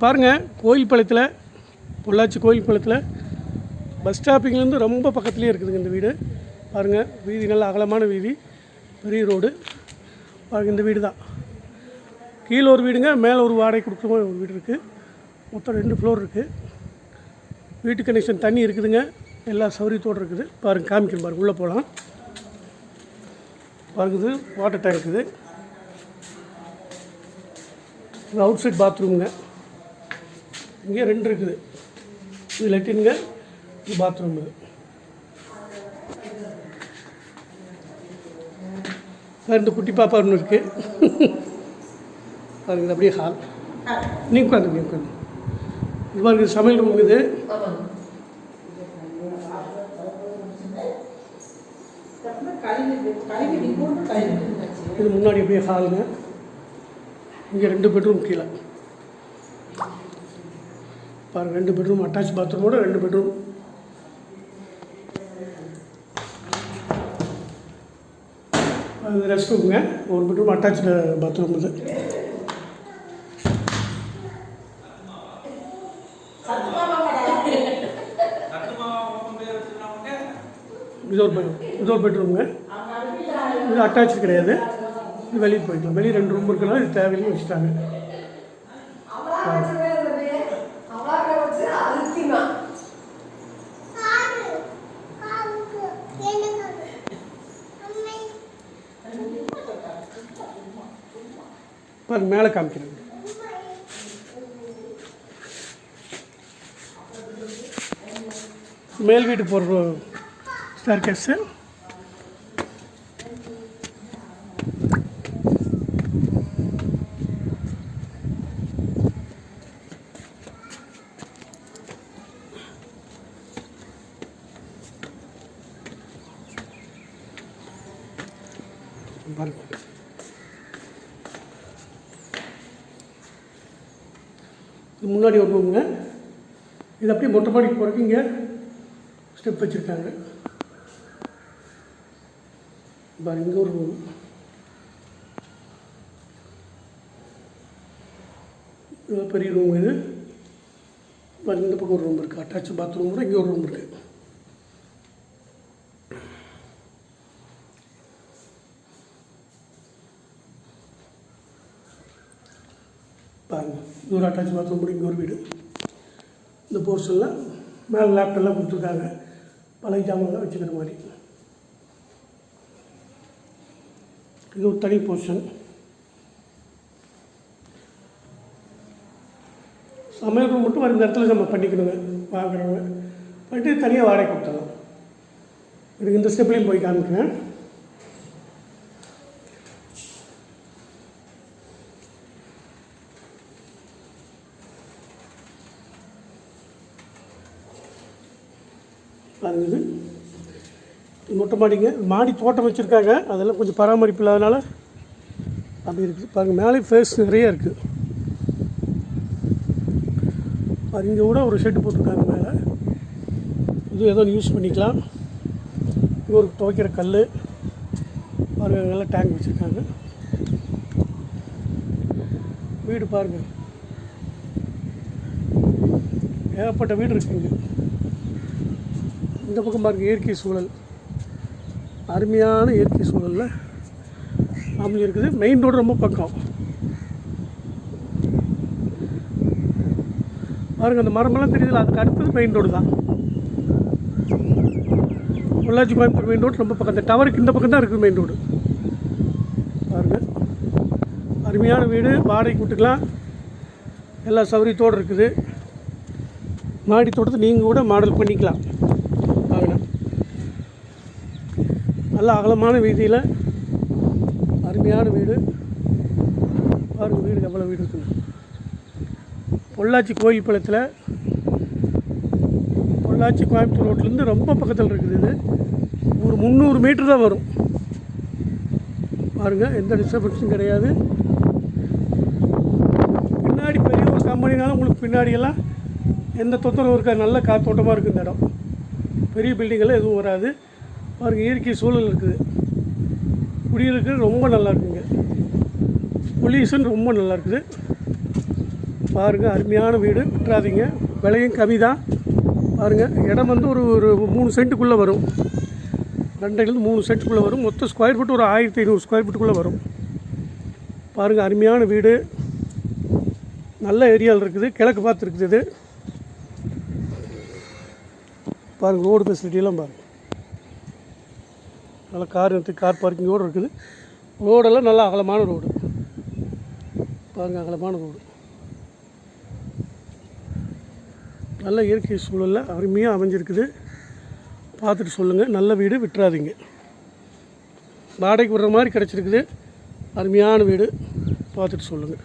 பாருங்கள் கோயில் பாளையத்தில் பொள்ளாச்சி கோயில் பாளையத்தில் பஸ் ஸ்டாப்பிங்லேருந்து ரொம்ப பக்கத்துலேயே இருக்குதுங்க இந்த வீடு. பாருங்கள் வீதி நல்ல அகலமான வீதி பெரிய ரோடு. பாருங்கள் இந்த வீடு தான் கீழே ஒரு வீடுங்க மேலே ஒரு வாடகை கொடுக்குற ஒரு வீடு இருக்குது மொத்தம் ரெண்டு ஃப்ளோர் இருக்குது வீட்டு கனெக்ஷன் தண்ணி இருக்குதுங்க. எல்லா சௌரியத்தோடு இருக்குது. பாருங்கள் காமிக்கணும் பாருங்கள் உள்ளே போகலாம் பாருங்க இது வாட்டர் டேங்க் இருக்குது அவுட் சைட் பாத்ரூமுங்க இங்கே ரெண்டு இருக்குது. இது லெட்டின்ங்க இது பாத்ரூம் இது ரெண்டு குட்டி பாப்பா ஒன்று இருக்குது பாருங்க அப்படியே ஹால் நீ உட்காந்து நீ உட்காந்து இது பாருங்க சமையல் ரூம் இது இது முன்னாடி அப்படியே ஹாலுங்க இங்கே ரெண்டு பெட்ரூம் கீழே. பாருங்கள் ரெண்டு பெட்ரூம் அட்டாச் பாத்ரூமோட ரெண்டு பெட்ரூம் அது ரெஸ்ட் ரூமுங்க ஒரு பெட்ரூம் அட்டாச் பாத்ரூம் இது. இது ஒரு இது ஒரு பெட்ரூமுங்க இது அட்டாச் கிடையாது. இது வெளியே போய்க்கலாம் வெளியே ரெண்டு ரூம் இருக்கனால இது தேவையில்லைன்னு வச்சுட்டாங்க. பாருங்க மேலே காமிக்கிறேன். மேல் வீட்டு போகிற ஸ்டார் கேஸு பாருங்க. இது முன்னாடி ஒரு ரூமுங்க இது அப்படியே மொட்டை மாடிக்கு போகிறதுக்கு இங்கே ஸ்டெப் வச்சுருக்காங்க. பாருங்க இங்கே ஒரு ரூம் இது பெரிய ரூம் இது. பாருங்க இந்த பக்கம் ஒரு ரூம் இருக்குது அட்டாச் பாத்ரூம் கூட இங்கே ஒரு ரூம் இருக்குது பாருங்க. இது ஒரு அட்டாச் பாத்ரூம் கூட இங்கே ஒரு வீடு. இந்த போர்ஷனில் மேலே லேப்டெல்லாம் கொடுத்துருக்காங்க. பழைய ஜாமான்லாம் வச்சுக்கிற மாதிரி. இது ஒரு தனி போர்ஷன் சமையல் ரூம் மட்டும் வர இடத்துல நம்ம பண்ணிக்கணுங்க வாங்குறவங்க. பண்ணிட்டு தனியாக வாடகை கொடுத்துடலாம். இதுக்கு இந்த ஸ்டெப்லேயும் போய் காமிக்கிறேன். அது இது மொட்டை மாடிங்க. மாடி தோட்டம் வச்சுருக்காங்க. அதெல்லாம் கொஞ்சம் பராமரிப்பு இல்லாதனால அப்படி இருக்குது பாருங்கள் மேலே ஃபேஸ் நிறைய இருக்குது அது இங்கே கூட ஒரு ஷெட்டு போட்டிருக்காங்க மேலே. இது ஏதோ யூஸ் பண்ணிக்கலாம். இங்கே ஒரு துவைக்கிற கல் பாருங்கள் நல்லா டேங்க் வச்சுருக்காங்க. வீடு பாருங்கள் ஏகப்பட்ட வீடு இருக்குங்க. இந்த பக்கம் பாருங்கள் இயற்கை சூழல். அருமையான இயற்கை சூழலில் ஃபேமிலி இருக்குது. மெயின் ரோடு ரொம்ப பக்கம். பாருங்க அந்த மரமெல்லாம் தெரியுதுல அதுக்கு அடுத்தது மெயின் ரோடு தான். பொள்ளாச்சி கோயம்புத்தூர் மெயின் ரோடு ரொம்ப பக்கம். இந்த டவருக்கு இந்த பக்கம் தான் இருக்குது மெயின் ரோடு பாருங்கள் அருமையான வீடு வாடகைக்கு விட்டுக்கலாம் எல்லா சௌகரியத்தோடு இருக்குது. மாடி தோட்டத்தை நீங்கள் கூட மாடல் பண்ணிக்கலாம் பாருங்க நல்ல அகலமான வீதியில் அருமையான வீடு. பாருங்க வீடு எவ்வளோ வீடு இருக்குங்க பொள்ளாச்சி கோயில் பழத்தில் பொள்ளாச்சி கோயம்புத்தூர் ரோட்லேருந்து ரொம்ப பக்கத்தில் இருக்குது இது. ஒரு முந்நூறு மீட்டர் தான் வரும். பாருங்கள் எந்த டிஸ்டர்பன்ஸும் கிடையாது. பின்னாடி பெரிய ஒரு கம்பெனினாலும் உங்களுக்கு பின்னாடியெல்லாம் எந்த தொந்தரவு இருக்காது. நல்ல காத்தோட்டமாக இருக்குது இந்த இடம். பெரிய பில்டிங்கெல்லாம் எதுவும் வராது. பாருங்கள் இயற்கை சூழல் இருக்குது. குடியிருக்கிறது ரொம்ப நல்லா இருக்குங்க. பொல்யூஷன் ரொம்ப நல்லா இருக்குது. பாருங்கள் அருமையான வீடு. விட்டுறாதீங்க. விலையும் கம்மி தான் பாருங்கள் இடம் வந்து ஒரு ஒரு மூணு சென்ட்டுக்குள்ளே வரும். ரெண்டைலேருந்து மூணு சென்ட்டுக்குள்ளே வரும். மொத்தம் ஸ்கொயர் ஃபீட் ஒரு ஆயிரத்தி ஐநூறு ஸ்கொயர் ஃபீட்டுக்குள்ளே வரும். பாருங்கள் அருமையான வீடு. நல்ல ஏரியாவில் இருக்குது. கிழக்கு பார்த்து இருக்குது இது. பாருங்கள் ரோடு ஃபெசிலிட்டியெல்லாம் பாருங்கள் நல்லா கார் நிறுத்தி கார் பார்க்கிங்கோடு இருக்குது. ரோடெல்லாம் நல்லா அகலமான ரோடு. பாருங்கள் அகலமான ரோடு. நல்ல இயற்கை சூழலில் அருமையாக அமைஞ்சிருக்குது. பார்த்துட்டு சொல்லுங்கள் நல்ல வீடு விட்டுறாதீங்க. வாடகைக்கு விடுற மாதிரி கிடச்சிருக்குது. அருமையான வீடு. பார்த்துட்டு சொல்லுங்கள்